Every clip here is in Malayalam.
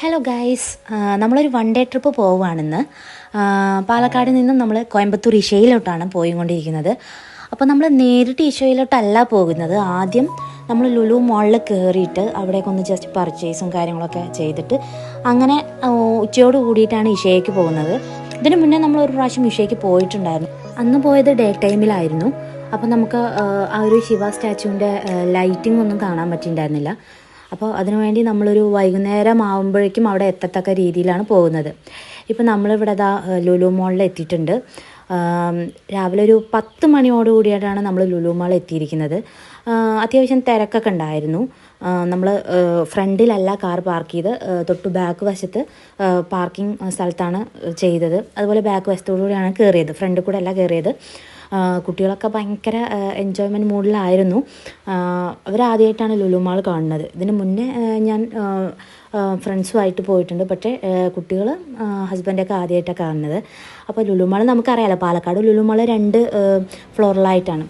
ഹലോ ഗൈസ് നമ്മളൊരു വൺ ഡേ ട്രിപ്പ് പോവുകയാണെന്ന്. പാലക്കാട് നിന്നും നമ്മൾ കോയമ്പത്തൂർ ഇഷയിലോട്ടാണ് പോയിക്കൊണ്ടിരിക്കുന്നത്. അപ്പോൾ നമ്മൾ നേരിട്ട് ഇഷയിലോട്ടല്ല പോകുന്നത്. ആദ്യം നമ്മൾ ലുലു മോളിൽ കയറിയിട്ട് അവിടേക്ക് ഒന്ന് ജസ്റ്റ് പർച്ചേസും കാര്യങ്ങളൊക്കെ ചെയ്തിട്ട് അങ്ങനെ ഉച്ചയോട് കൂടിയിട്ടാണ് ഈശോയ്ക്ക് പോകുന്നത്. ഇതിനു മുന്നേ നമ്മൾ ഒരു പ്രാവശ്യം ഇഷയ്ക്ക് പോയിട്ടുണ്ടായിരുന്നു. അന്ന് പോയത് ഡേ ടൈമിലായിരുന്നു അപ്പോൾ നമുക്ക് ആ, ഒരു ശിവ സ്റ്റാച്ചുവിന്റെ ലൈറ്റിംഗ് ഒന്നും കാണാൻ പറ്റിയിട്ടുണ്ടായിരുന്നില്ല. അപ്പോൾ അതിനുവേണ്ടി നമ്മളൊരു വൈകുന്നേരം ആകുമ്പോഴേക്കും അവിടെ എത്തത്തക്ക രീതിയിലാണ് പോകുന്നത്. ഇപ്പോൾ നമ്മളിവിടെ ദാ ലുലു മോളിൽ എത്തിയിട്ടുണ്ട്. രാവിലെ ഒരു പത്ത് മണിയോട് കൂടിയിട്ടാണ് നമ്മൾ ലുലു മാൾ എത്തിയിരിക്കുന്നത്. അത്യാവശ്യം തിരക്കൊക്കെ ഉണ്ടായിരുന്നു. നമ്മൾ ഫ്രണ്ടിലല്ല കാർ പാർക്ക് ചെയ്ത് തൊട്ട് ബാക്ക് വശത്ത് പാർക്കിംഗ് സ്ഥലത്താണ് ചെയ്തത്. അതുപോലെ ബാക്ക് വശത്തോടു കൂടിയാണ് കയറിയത് ഫ്രണ്ടിൽ കൂടെ അല്ല കയറിയത് കുട്ടികളൊക്കെ ഭയങ്കര എൻജോയ്മെന്റ് മൂഡിലായിരുന്നു. അവരാദ്യമായിട്ടാണ് ലുലുമാൾ കാണുന്നത്. ഇതിന് മുന്നേ ഞാൻ ഫ്രണ്ട്സുമായിട്ട് പോയിട്ടുണ്ട്. പക്ഷേ കുട്ടികൾ ഹസ്ബൻഡൊക്കെ ആദ്യമായിട്ടാണ് കാണുന്നത്. അപ്പോൾ ലുലുമാൾ നമുക്കറിയാലോ പാലക്കാട് ലുലുമാൾ രണ്ട് ഫ്ലോറിലായിട്ടാണ്.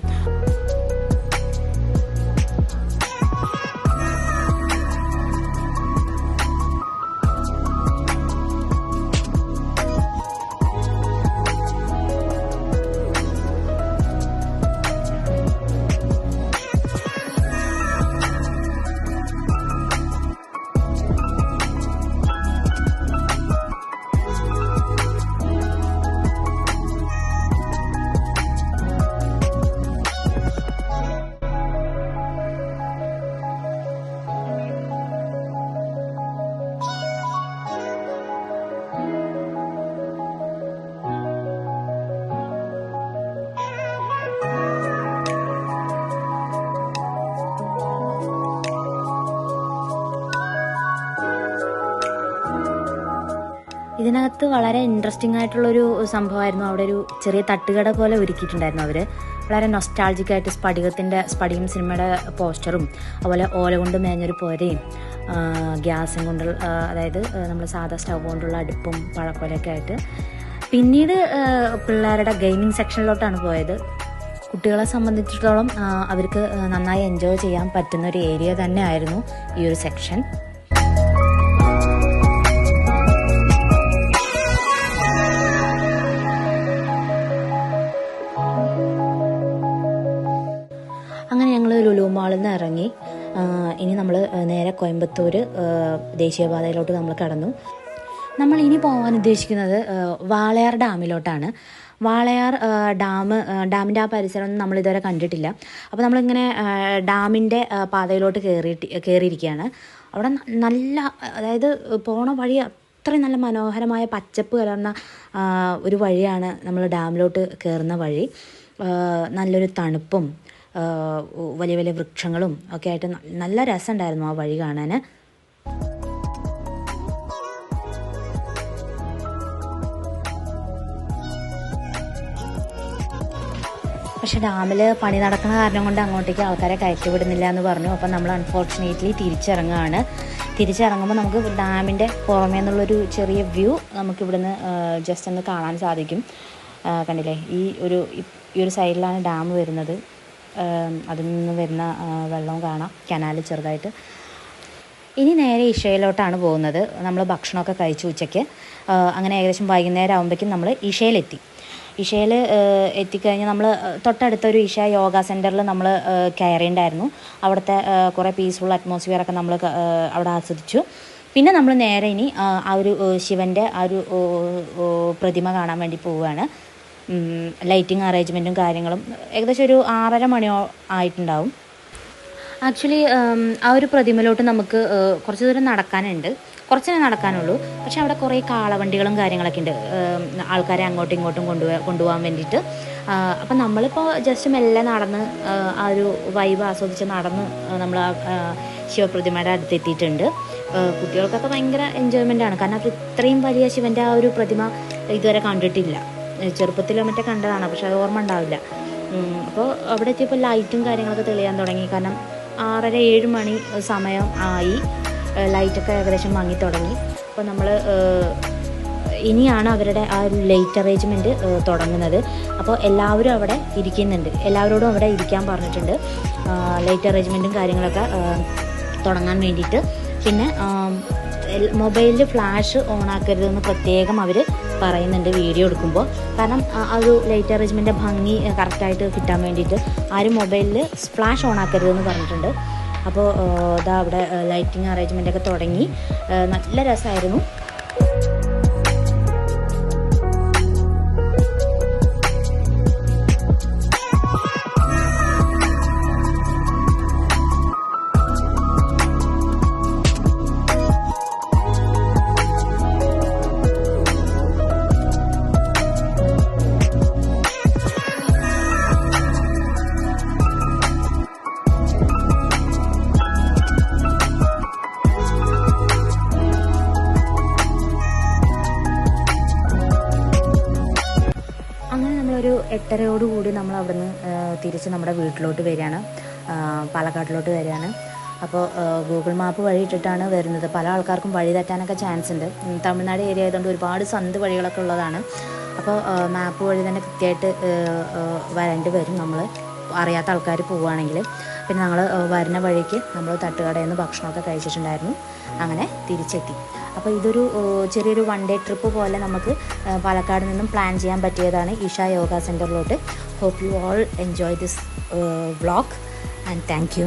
ഇതിനകത്ത് വളരെ ഇൻട്രസ്റ്റിംഗ് ആയിട്ടുള്ളൊരു സംഭവമായിരുന്നു. അവിടെ ഒരു ചെറിയ തട്ടുകട പോലെ ഒരുക്കിയിട്ടുണ്ടായിരുന്നു അവർ വളരെ നൊസ്റ്റാൾജിക് ആയിട്ട് സ്പടികത്തിന്റെ സ്പടികം സിനിമയുടെ പോസ്റ്ററും അതുപോലെ ഓല കൊണ്ട് മേഞ്ഞൊരു പോരയും ഗ്യാസും കൊണ്ടുള്ള അതായത് നമ്മൾ സാധാ സ്റ്റൗ കൊണ്ടുള്ള അടുപ്പും പഴക്കോലൊക്കെ ആയിട്ട്. പിന്നീട് പിള്ളേരുടെ ഗെയിമിംഗ് സെക്ഷനിലോട്ടാണ് പോയത്. കുട്ടികളെ സംബന്ധിച്ചിടത്തോളം അവർക്ക് നന്നായി എൻജോയ് ചെയ്യാൻ പറ്റുന്ന ഒരു ഏരിയ തന്നെ ആയിരുന്നു ഈ ഒരു സെക്ഷൻ ഞങ്ങൾ മാളിൽ നിന്ന് ഇറങ്ങി ഇനി നമ്മൾ നേരെ കോയമ്പത്തൂർ ദേശീയപാതയിലോട്ട് നമ്മൾ കടന്നു. നമ്മൾ ഇനി പോകാൻ ഉദ്ദേശിക്കുന്നത് വാളയാർ ഡാമിലോട്ടാണ്. വാളയാർ ഡാം ഡാമിന്റെ ആ പരിസരമൊന്നും നമ്മൾ ഇതുവരെ കണ്ടിട്ടില്ല. അപ്പോൾ നമ്മളിങ്ങനെ ഡാമിന്റെ പാതയിലോട്ട് കയറിയിട്ട് കയറിയിരിക്കുകയാണ് അവിടെ നല്ല അതായത് പോണ വഴി അത്രയും നല്ല മനോഹരമായ പച്ചപ്പ് കലർന്ന ഒരു വഴിയാണ് നമ്മൾ ഡാമിലോട്ട് കയറുന്ന വഴി. നല്ലൊരു തണുപ്പും വലിയ വലിയ വൃക്ഷങ്ങളും ഒക്കെ ആയിട്ട് നല്ല രസമുണ്ടായിരുന്നു ആ വഴി കാണാൻ പക്ഷെ ഡാമിൽ പണി നടക്കുന്ന കാരണം കൊണ്ട് അങ്ങോട്ടേക്ക് ആൾക്കാരെ കയറ്റി വിടുന്നില്ല എന്ന് പറഞ്ഞു. അപ്പം നമ്മൾ അൺഫോർച്ചുനേറ്റ്ലി തിരിച്ചിറങ്ങുകയാണ് തിരിച്ചിറങ്ങുമ്പോൾ നമുക്ക് ഡാമിന്റെ പുറമേ നിന്നുള്ളൊരു ചെറിയ വ്യൂ നമുക്ക് ഇവിടുന്ന് ജസ്റ്റ് ഒന്ന് കാണാൻ സാധിക്കും. കണ്ടില്ലേ? ഈ ഒരു ഈ- ഒരു സൈഡിലാണ് ഡാം വരുന്നത്. അതിൽ നിന്ന് വരുന്ന വെള്ളവും കാണാം. കനാൽ ചെറുതായിട്ട്. ഇനി നേരെ ഇഷയിലോട്ടാണ് പോകുന്നത്. നമ്മൾ ഭക്ഷണമൊക്കെ കഴിച്ചു ഉച്ചയ്ക്ക്. അങ്ങനെ ഏകദേശം വൈകുന്നേരം ആകുമ്പോഴേക്കും നമ്മൾ ഇഷയിലെത്തി ഇഷയിൽ എത്തിക്കഴിഞ്ഞാൽ നമ്മൾ തൊട്ടടുത്തൊരു ഇഷ യോഗ സെന്ററിൽ നമ്മൾ കയറിയിട്ടുണ്ടായിരുന്നു അവിടുത്തെ കുറേ പീസ്ഫുൾ അറ്റ്മോസ്ഫിയർ ഒക്കെ നമ്മൾ അവിടെ ആസ്വദിച്ചു. പിന്നെ നമ്മൾ നേരെ ഇനി ആ, ഒരു ശിവന്റെ ആ ഒരു പ്രതിമ കാണാൻ വേണ്ടി പോവുകയാണ്. ലൈറ്റിംഗ് അറേഞ്ച്മെന്റും കാര്യങ്ങളും ഏകദേശം ഒരു ആറര മണിയോ ആയിട്ടുണ്ടാവും. ആക്ച്വലി ആ ഒരു പ്രതിമയിലോട്ട് നമുക്ക് കുറച്ച് ദൂരം നടക്കാനുണ്ട്. കുറച്ചേ നടക്കാനുള്ളൂ. പക്ഷെ അവിടെ കുറേ കാളവണ്ടികളും കാര്യങ്ങളൊക്കെ ഉണ്ട്. ആൾക്കാരെ അങ്ങോട്ടും ഇങ്ങോട്ടും കൊണ്ടുപോ കൊണ്ടുപോകാൻ വേണ്ടിയിട്ട്. അപ്പം നമ്മളിപ്പോൾ ജസ്റ്റ് മെല്ലെ നടന്ന് ആ ഒരു വൈബ് ആസ്വദിച്ച് നടന്ന് നമ്മൾ ആ ശിവപ്രതിമയുടെ അടുത്തെത്തിയിട്ടുണ്ട്. കുട്ടികൾക്കൊക്കെ ഭയങ്കര എൻജോയ്മെന്റ് ആണ്. കാരണം അവർ ഇത്രയും വലിയ ശിവന്റെ ആ ഒരു പ്രതിമ ഇതുവരെ കണ്ടിട്ടില്ല. ചെറുപ്പത്തിലോ മറ്റേ കണ്ടതാണ്. പക്ഷെ അത് ഓർമ്മ ഉണ്ടാവില്ല. അപ്പോൾ അവിടെ എത്തിയപ്പോൾ ലൈറ്റും കാര്യങ്ങളൊക്കെ തെളിയാൻ തുടങ്ങി. കാരണം ആറര ഏഴ് മണി സമയം ആയി. ലൈറ്റൊക്കെ ഏകദേശം വാങ്ങി തുടങ്ങി. അപ്പോൾ നമ്മൾ ഇനിയാണ് അവരുടെ ആ ഒരു ലൈറ്റ് അറേഞ്ച്മെന്റ് തുടങ്ങുന്നത്. അപ്പോൾ എല്ലാവരും അവിടെ ഇരിക്കുന്നുണ്ട്. എല്ലാവരോടും അവിടെ ഇരിക്കാൻ പറഞ്ഞിട്ടുണ്ട്. ലൈറ്റ് അറേഞ്ച്മെന്റും കാര്യങ്ങളൊക്കെ തുടങ്ങാൻ വേണ്ടിയിട്ട്. പിന്നെ മൊബൈലിൽ ഫ്ലാഷ് ഓൺ ആക്കരുതെന്ന് പ്രത്യേകം അവർ പറയുന്നുണ്ട് വീഡിയോ എടുക്കുമ്പോൾ കാരണം ആ ഒരു ലൈറ്റ് അറേഞ്ച്മെന്റെ ഭംഗി കറക്റ്റായിട്ട് കിട്ടാൻ വേണ്ടിയിട്ട് ആരും മൊബൈലിൽ ഫ്ലാഷ് ഓൺ ആക്കരുതെന്ന് പറഞ്ഞിട്ടുണ്ട് അപ്പോൾ ഇതാ അവിടെ ലൈറ്റിംഗ് അറേഞ്ച്മെന്റ് ഒക്കെ തുടങ്ങി നല്ല രസമായിരുന്നു അങ്ങനെ നമ്മളൊരു എട്ടരയോട് കൂടി നമ്മൾ അവിടുന്ന് തിരിച്ച് നമ്മുടെ വീട്ടിലോട്ട് വരികയാണ്. പാലക്കാട്ടിലോട്ട് വരികയാണ്. അപ്പോൾ ഗൂഗിൾ മാപ്പ് വഴി ഇട്ടിട്ടാണ് വരുന്നത്. പല ആൾക്കാർക്കും വഴി തെറ്റാനൊക്കെ ചാൻസ് ഉണ്ട്. തമിഴ്നാട് ഏരിയ ആയതുകൊണ്ട് ഒരുപാട് സന്ത് വഴികളൊക്കെ ഉള്ളതാണ്. അപ്പോൾ മാപ്പ് വഴി തന്നെ കൃത്യമായിട്ട് വരേണ്ടി വരും നമ്മൾ അറിയാത്ത ആൾക്കാർ പോവുകയാണെങ്കിൽ പിന്നെ ഞങ്ങൾ വരുന്ന വഴിക്ക് നമ്മൾ തട്ടുകടയിൽ നിന്ന് ഭക്ഷണമൊക്കെ കഴിച്ചിട്ടുണ്ടായിരുന്നു. അങ്ങനെ തിരിച്ചെത്തി. അപ്പോൾ ഇതൊരു ചെറിയൊരു വൺ ഡേ ട്രിപ്പ് പോലെ നമുക്ക് പാലക്കാട് നിന്നും പ്ലാൻ ചെയ്യാൻ പറ്റിയതാണ് Isha Yoga സെന്ററിലോട്ട് hope you all enjoy this vlog and thank you